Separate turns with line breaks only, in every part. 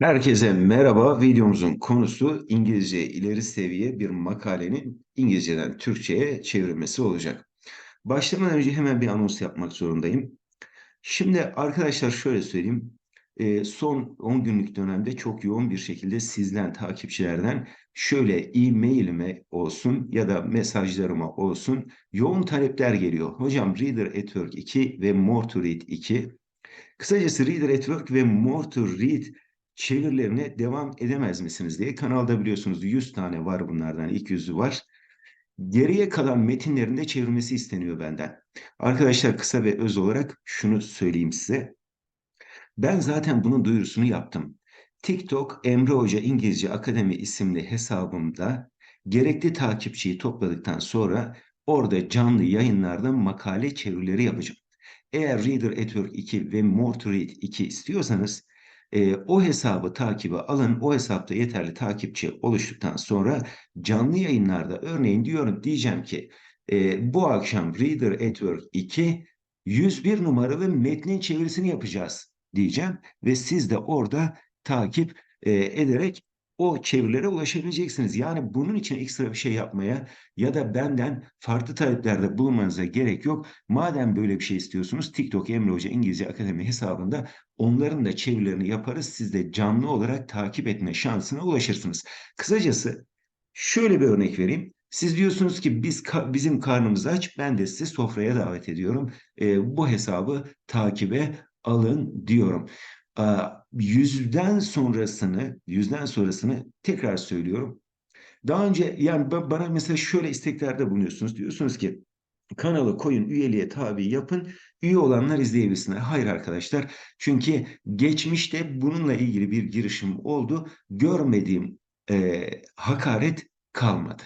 Herkese merhaba. Videomuzun konusu İngilizce ileri seviye bir makalenin İngilizceden Türkçe'ye çevrilmesi olacak. Başlamadan önce hemen bir anons yapmak zorundayım. Şimdi arkadaşlar şöyle söyleyeyim. Ee, son 10 günlük dönemde çok yoğun bir şekilde sizden, takipçilerden şöyle e-mailime olsun ya da mesajlarıma olsun yoğun talepler geliyor. Hocam Reader at Work 2 ve More to Read 2. Kısacası Reader at Work ve More to Read çevirilerine devam edemez misiniz diye kanalda biliyorsunuz 100 tane var bunlardan ilk yüzü var. Geriye kalan metinlerin de çevrilmesi isteniyor benden. Arkadaşlar kısa ve öz olarak şunu söyleyeyim size. Ben zaten bunun duyurusunu yaptım. TikTok Emre Hoca İngilizce Akademi isimli hesabımda gerekli takipçiyi topladıktan sonra orada canlı yayınlarda makale çevirileri yapacağım. Eğer Reader Work 2 ve More to Read 2 istiyorsanız e, o hesabı takibe alın. O hesapta yeterli takipçi oluştuktan sonra canlı yayınlarda örneğin diyorum diyeceğim ki e, bu akşam Reader at Work 2 101 numaralı metnin çevirisini yapacağız diyeceğim ve siz de orada takip e, ederek o çevirilere ulaşabileceksiniz. Yani bunun için ekstra bir şey yapmaya ya da benden farklı taleplerde bulunmanıza gerek yok. Madem böyle bir şey istiyorsunuz TikTok Emre Hoca İngilizce Akademi hesabında onların da çevirilerini yaparız. Siz de canlı olarak takip etme şansına ulaşırsınız. Kısacası şöyle bir örnek vereyim. Siz diyorsunuz ki biz bizim karnımız aç, ben de sizi sofraya davet ediyorum. E, bu hesabı takibe alın diyorum. Yüzden sonrasını, yüzden sonrasını tekrar söylüyorum. Daha önce yani bana mesela şöyle isteklerde bulunuyorsunuz. Diyorsunuz ki kanalı koyun, üyeliğe tabi yapın. Üye olanlar izleyebilsinler. Hayır arkadaşlar. Çünkü geçmişte bununla ilgili bir girişim oldu. Görmediğim e, hakaret kalmadı.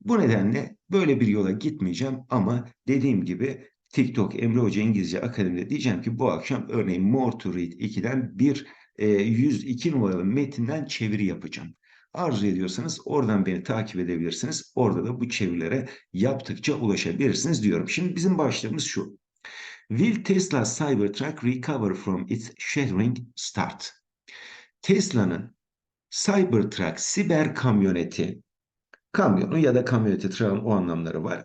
Bu nedenle böyle bir yola gitmeyeceğim ama dediğim gibi TikTok Emre Hoca İngilizce Akademi'de diyeceğim ki bu akşam örneğin More to Read 2'den bir e, 102 numaralı metinden çeviri yapacağım. Arzu ediyorsanız oradan beni takip edebilirsiniz. Orada da bu çevirilere yaptıkça ulaşabilirsiniz diyorum. Şimdi bizim başlığımız şu. Will Tesla Cybertruck recover from its shattering start? Tesla'nın Cybertruck siber kamyoneti, kamyonu ya da kamyoneti tırağın o anlamları var.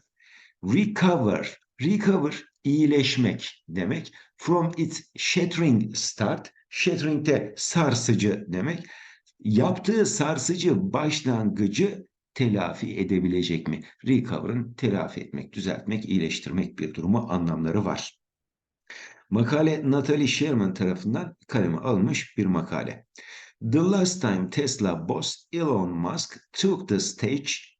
Recover Recover iyileşmek demek. From its shattering start. Shattering de sarsıcı demek. Yaptığı sarsıcı başlangıcı telafi edebilecek mi? Recover'ın telafi etmek, düzeltmek, iyileştirmek bir durumu anlamları var. Makale Natalie Sherman tarafından kaleme alınmış bir makale. The last time Tesla boss Elon Musk took the stage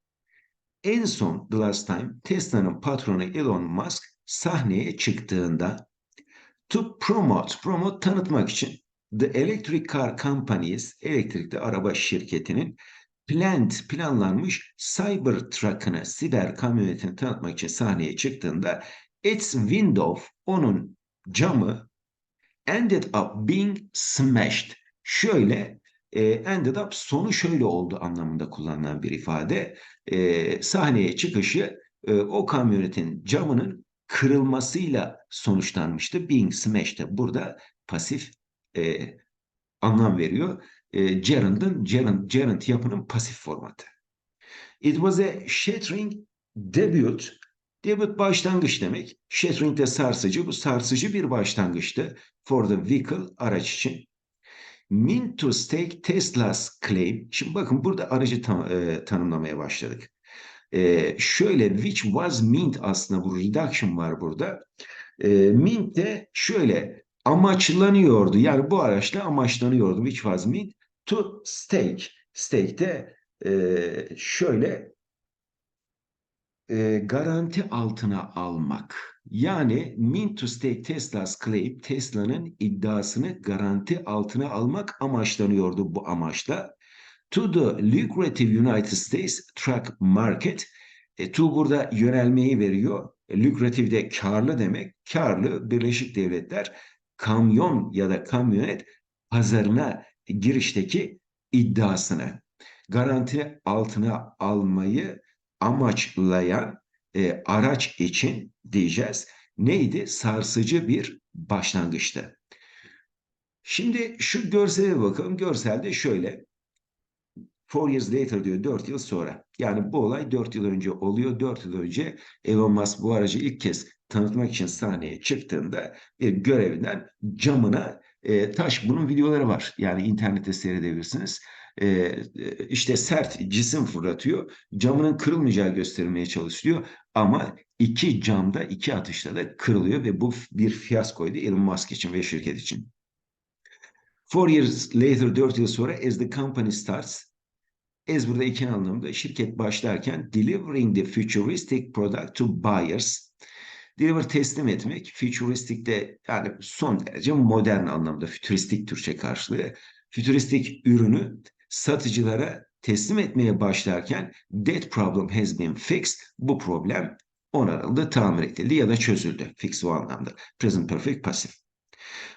en son The Last Time Tesla'nın patronu Elon Musk sahneye çıktığında to promote, promote tanıtmak için The Electric Car Companies, elektrikli araba şirketinin planned, planlanmış Cybertruck'ını, siber kamyonetini tanıtmak için sahneye çıktığında its window, onun camı ended up being smashed. Şöyle e, ended up sonu şöyle oldu anlamında kullanılan bir ifade. E, sahneye çıkışı e, o kamyonetin camının kırılmasıyla sonuçlanmıştı. Being smashed de burada pasif e, anlam veriyor. E, gerund'ın, gerund, gerund yapının pasif formatı. It was a shattering debut. Debut başlangıç demek. Shattering de sarsıcı. Bu sarsıcı bir başlangıçtı. For the vehicle araç için. Mean to stake Tesla's claim. Şimdi bakın burada aracı tam, e, tanımlamaya başladık. E, şöyle which was meant aslında bu reduction var burada. E, meant de şöyle amaçlanıyordu. Yani bu araçla amaçlanıyordu. Which was meant to stake. Stake de e, şöyle e, garanti altına almak. Yani mean to stake Tesla's claim, Tesla'nın iddiasını garanti altına almak amaçlanıyordu bu amaçla. To the lucrative United States truck market, e, to burada yönelmeyi veriyor. E, lucrative de karlı demek. Karlı Birleşik Devletler kamyon ya da kamyonet pazarına girişteki iddiasını garanti altına almayı amaçlayan e, araç için diyeceğiz. Neydi? Sarsıcı bir başlangıçtı. Şimdi şu görsele bakalım. Görselde şöyle. Four years later diyor. Dört yıl sonra. Yani bu olay dört yıl önce oluyor. Dört yıl önce Elon Musk bu aracı ilk kez tanıtmak için sahneye çıktığında bir görevinden camına e, taş. Bunun videoları var. Yani internette seyredebilirsiniz. E, işte sert cisim fırlatıyor. Camının kırılmayacağı gösterilmeye çalışılıyor. Ama iki camda iki atışta da kırılıyor ve bu bir fiyaskoydu Elon Musk için ve şirket için. Four years later, dört yıl sonra as the company starts, as burada iki anlamda şirket başlarken delivering the futuristic product to buyers. Deliver teslim etmek, futuristic de yani son derece modern anlamda fütüristik Türkçe karşılığı. Fütüristik ürünü satıcılara teslim etmeye başlarken that problem has been fixed. Bu problem onarıldı, tamir edildi ya da çözüldü. Fix o anlamda. Present perfect passive.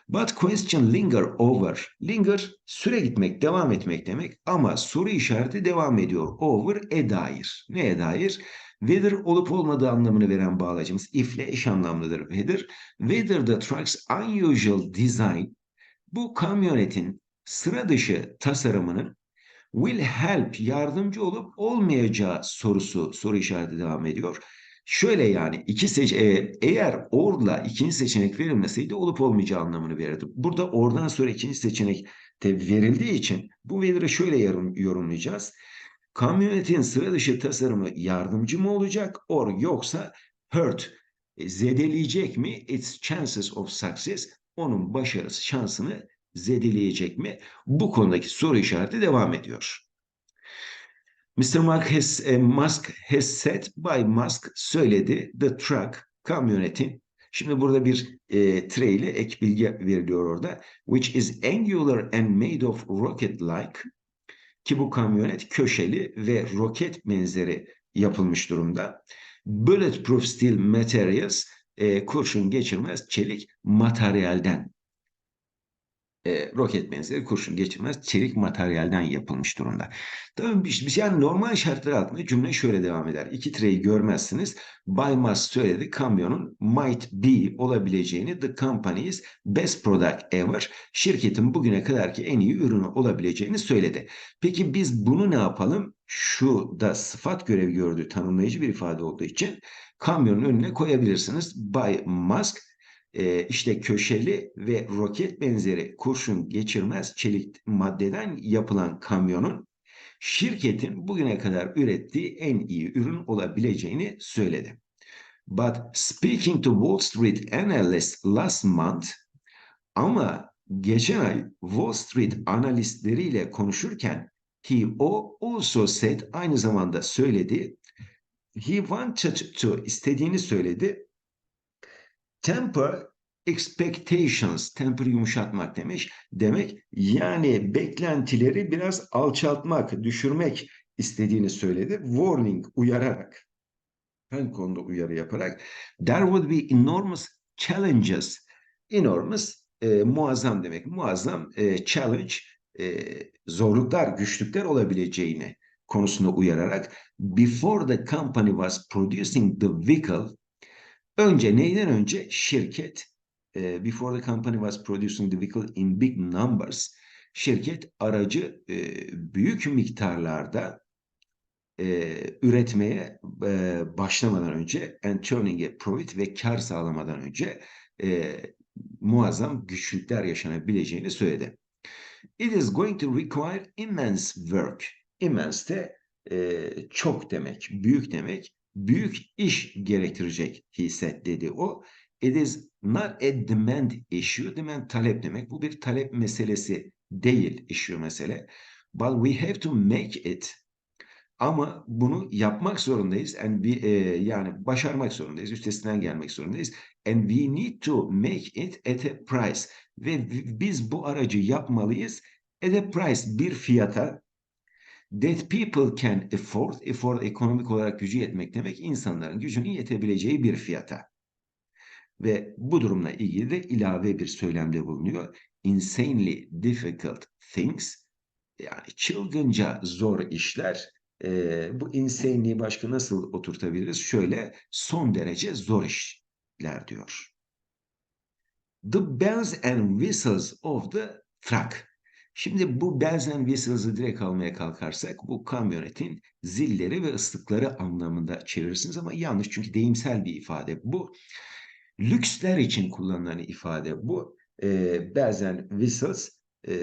But question linger over. Linger süre gitmek, devam etmek demek ama soru işareti devam ediyor. Over e dair. Neye dair? Whether olup olmadığı anlamını veren bağlacımız if ile eş anlamlıdır. Whether, whether the truck's unusual design bu kamyonetin sıra dışı tasarımının will help yardımcı olup olmayacağı sorusu soru işareti devam ediyor. Şöyle yani iki seç e, eğer orla ikinci seçenek verilmeseydi olup olmayacağı anlamını verirdi. Burada oradan sonra ikinci seçenek de verildiği için bu verileri şöyle yorum, yorumlayacağız. Kamyonetin sıra dışı tasarımı yardımcı mı olacak or yoksa hurt e, zedeleyecek mi its chances of success onun başarısı şansını zedeleyecek mi? Bu konudaki soru işareti devam ediyor. Mr. Musk has, e, Musk has said by Musk söyledi the truck kamyonetin Şimdi burada bir e, tray ile ek bilgi veriliyor orada. Which is angular and made of rocket-like. Ki bu kamyonet köşeli ve roket benzeri yapılmış durumda. Bulletproof steel materials, e, kurşun geçirmez çelik materyalden e, roket benzeri kurşun geçirmez çelik materyalden yapılmış durumda. Tabii biz yani normal şartlar altında cümle şöyle devam eder. İki tireyi görmezsiniz. Bay Musk söyledi kamyonun might be olabileceğini the company's best product ever şirketin bugüne kadarki en iyi ürünü olabileceğini söyledi. Peki biz bunu ne yapalım? Şu da sıfat görevi gördüğü tanımlayıcı bir ifade olduğu için kamyonun önüne koyabilirsiniz. Bay Musk e, işte köşeli ve roket benzeri kurşun geçirmez çelik maddeden yapılan kamyonun şirketin bugüne kadar ürettiği en iyi ürün olabileceğini söyledi. But speaking to Wall Street analysts last month ama geçen ay Wall Street analistleriyle konuşurken he o also said aynı zamanda söyledi he wanted to istediğini söyledi Temper expectations, temper yumuşatmak demiş. Demek yani beklentileri biraz alçaltmak, düşürmek istediğini söyledi. Warning, uyararak. Ön konuda uyarı yaparak. There would be enormous challenges. Enormous, e, muazzam demek. Muazzam e, challenge, e, zorluklar, güçlükler olabileceğini konusunda uyararak. Before the company was producing the vehicle, Önce neyden önce? Şirket e, before the company was producing the vehicle in big numbers şirket aracı e, büyük miktarlarda e, üretmeye başlamadan önce and turning a profit ve kar sağlamadan önce muazzam güçlükler yaşanabileceğini söyledi. It is going to require immense work. Immense de e, çok demek, büyük demek büyük iş gerektirecek hisset dedi o. It is not a demand issue. Demand talep demek. Bu bir talep meselesi değil issue mesele. But we have to make it. Ama bunu yapmak zorundayız. And we, e, yani başarmak zorundayız. Üstesinden gelmek zorundayız. And we need to make it at a price. Ve biz bu aracı yapmalıyız at a price bir fiyata that people can afford, afford ekonomik olarak gücü yetmek demek insanların gücünün yetebileceği bir fiyata. Ve bu durumla ilgili de ilave bir söylemde bulunuyor. Insanely difficult things yani çılgınca zor işler e, bu insanely'i başka nasıl oturtabiliriz? Şöyle son derece zor işler diyor. The bells and whistles of the truck. Şimdi bu bells and whistles'ı direkt almaya kalkarsak bu kamyonetin zilleri ve ıslıkları anlamında çevirirsiniz ama yanlış çünkü deyimsel bir ifade bu. Lüksler için kullanılan ifade bu. E, bells whistles e,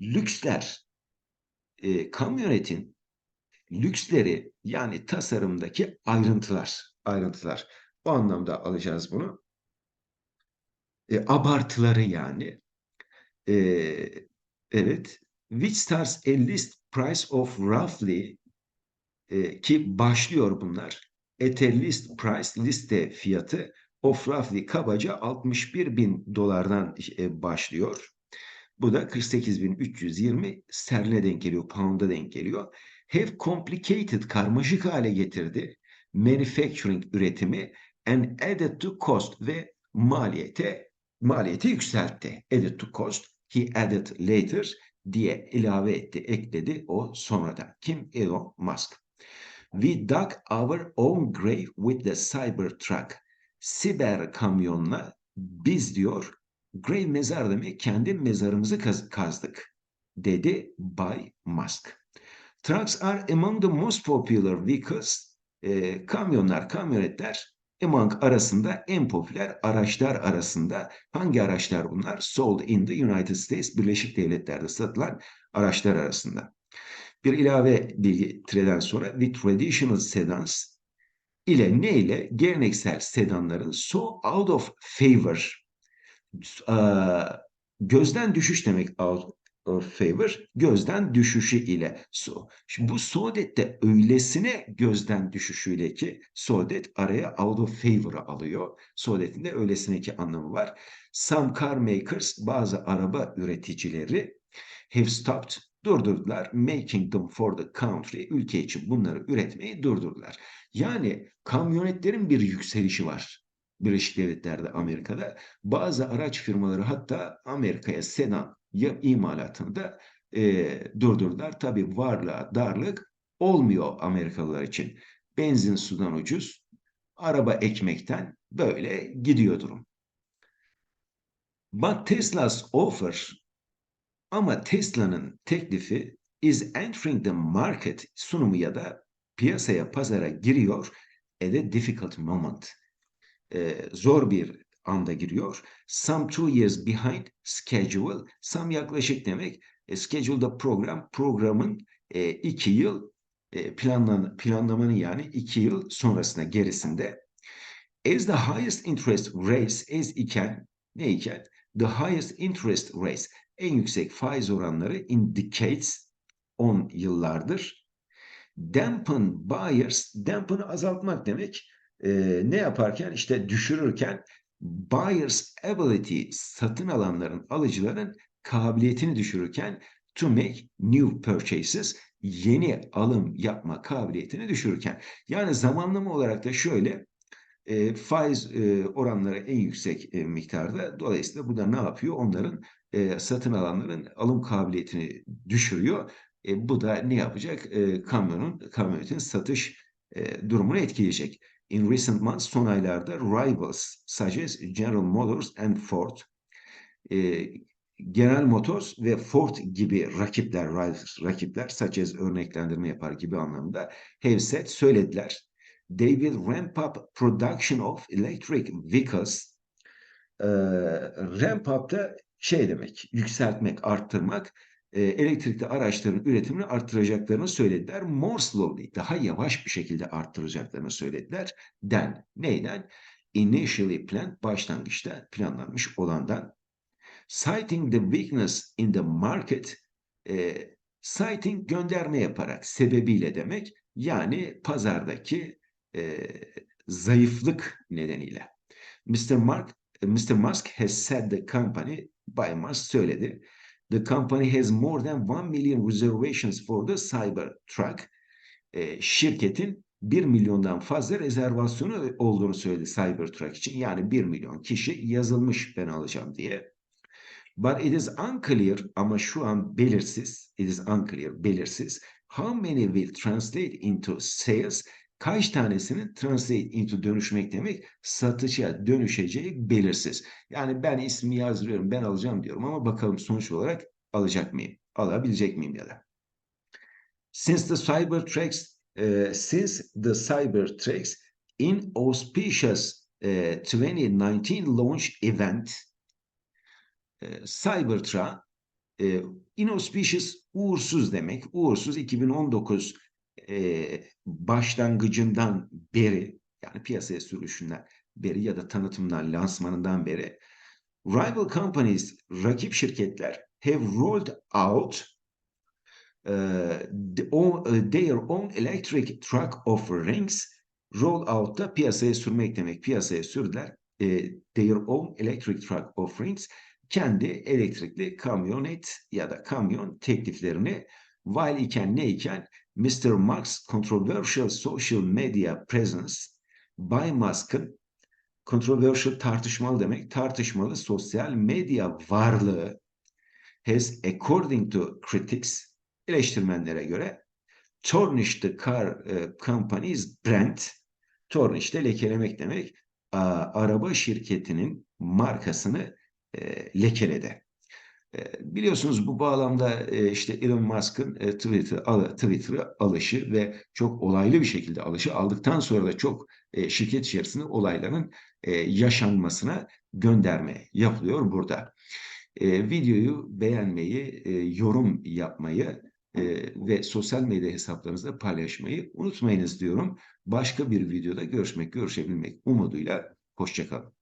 lüksler. E, kamyonetin lüksleri yani tasarımdaki ayrıntılar. Ayrıntılar. O anlamda alacağız bunu. E, abartıları yani. E, evet. Which stars a list price of roughly e, ki başlıyor bunlar. At a list price liste fiyatı of roughly kabaca 61 bin dolardan e, başlıyor. Bu da 48.320 sterline denk geliyor, pound'a denk geliyor. Have complicated, karmaşık hale getirdi. Manufacturing üretimi and added to cost ve maliyete maliyeti yükseltti. Added to cost, he added later diye ilave etti, ekledi o sonradan. Kim? Elon Musk. We dug our own grave with the Cybertruck. Siber kamyonla biz diyor grave mezar demek kendi mezarımızı kaz kazdık dedi Bay Musk. Trucks are among the most popular vehicles. E, kamyonlar, kamyonetler among arasında en popüler araçlar arasında hangi araçlar bunlar? Sold in the United States, Birleşik Devletler'de satılan araçlar arasında. Bir ilave bilgi tireden sonra with traditional sedans ile ne ile geleneksel sedanların so out of favor gözden düşüş demek out favor gözden düşüşü ile so. Şimdi bu Sodet de öylesine gözden düşüşüyle ki Sodet araya out of favor'ı alıyor. Sodet'in de öylesine ki anlamı var. Some car makers bazı araba üreticileri have stopped durdurdular. Making them for the country ülke için bunları üretmeyi durdurdular. Yani kamyonetlerin bir yükselişi var. Birleşik Devletler'de, Amerika'da. Bazı araç firmaları hatta Amerika'ya sedan ya imalatını da e, durdurdular. Tabii varlığa darlık olmuyor Amerikalılar için. Benzin sudan ucuz, araba ekmekten böyle gidiyor durum. But Tesla's offer ama Tesla'nın teklifi is entering the market sunumu ya da piyasaya, pazara giriyor at a difficult moment. Ee, zor bir anda giriyor. Some two years behind schedule. Some yaklaşık demek. E, schedule'da program. Programın e, iki yıl e, planlan, planlamanın yani iki yıl sonrasında gerisinde. As the highest interest rates as iken ne iken? The highest interest rates en yüksek faiz oranları indicates 10 yıllardır. Dampen buyers, dampen'ı azaltmak demek. E, ne yaparken? işte düşürürken buyers ability, satın alanların, alıcıların kabiliyetini düşürürken to make new purchases, yeni alım yapma kabiliyetini düşürürken. Yani zamanlama olarak da şöyle, e, faiz e, oranları en yüksek e, miktarda. Dolayısıyla bu da ne yapıyor? Onların e, satın alanların alım kabiliyetini düşürüyor. E, bu da ne yapacak? E, kamyonun, kamyonetin satış e, durumunu etkileyecek. In recent months, son aylarda rivals such as General Motors and Ford, e, General Motors ve Ford gibi rakipler, rakipler such as örneklendirme yapar gibi anlamda have said, söylediler. They will ramp up production of electric vehicles. E, ramp up da şey demek, yükseltmek, arttırmak, e, elektrikli araçların üretimini arttıracaklarını söylediler. More slowly, daha yavaş bir şekilde arttıracaklarını söylediler. Den, neyden? Initially planned, başlangıçta planlanmış olandan. Citing the weakness in the market, e, citing gönderme yaparak, sebebiyle demek. Yani pazardaki e, zayıflık nedeniyle. Mr. Mark, Mr. Musk has said the company Bay Musk söyledi. The company has more than 1 million reservations for the Cybertruck. E, şirketin 1 milyondan fazla rezervasyonu olduğunu söyledi Cybertruck için. Yani 1 milyon kişi yazılmış ben alacağım diye. But it is unclear ama şu an belirsiz. It is unclear, belirsiz. How many will translate into sales? Kaç tanesinin translate into dönüşmek demek satışa dönüşeceği belirsiz. Yani ben ismi yazdırıyorum, ben alacağım diyorum ama bakalım sonuç olarak alacak mıyım? Alabilecek miyim ya da? Since the Cybertrucks, uh, since the Cybertrucks inauspicious uh, 2019 launch event, uh, Cybertruck e, inauspicious uğursuz demek. Uğursuz 2019 e, başlangıcından beri yani piyasaya sürüşünden beri ya da tanıtımdan, lansmanından beri rival companies, rakip şirketler have rolled out uh, their own electric truck offerings. Roll out'ta piyasaya sürmek demek. Piyasaya sürdüler. E, their own electric truck offerings kendi elektrikli kamyonet ya da kamyon tekliflerini while iken ne iken Mr. Musk's controversial social media presence Bay Musk'ın controversial tartışmalı demek tartışmalı sosyal medya varlığı has according to critics eleştirmenlere göre tarnished the car uh, company's brand tarnished lekelemek demek a, araba şirketinin markasını e, lekeledi. Biliyorsunuz bu bağlamda işte Elon Musk'ın e, Twitter, al, Twitter'ı alışı ve çok olaylı bir şekilde alışı aldıktan sonra da çok şirket içerisinde olayların yaşanmasına gönderme yapılıyor burada. Videoyu beğenmeyi, yorum yapmayı ve sosyal medya hesaplarınızda paylaşmayı unutmayınız diyorum. Başka bir videoda görüşmek, görüşebilmek umuduyla. Hoşçakalın.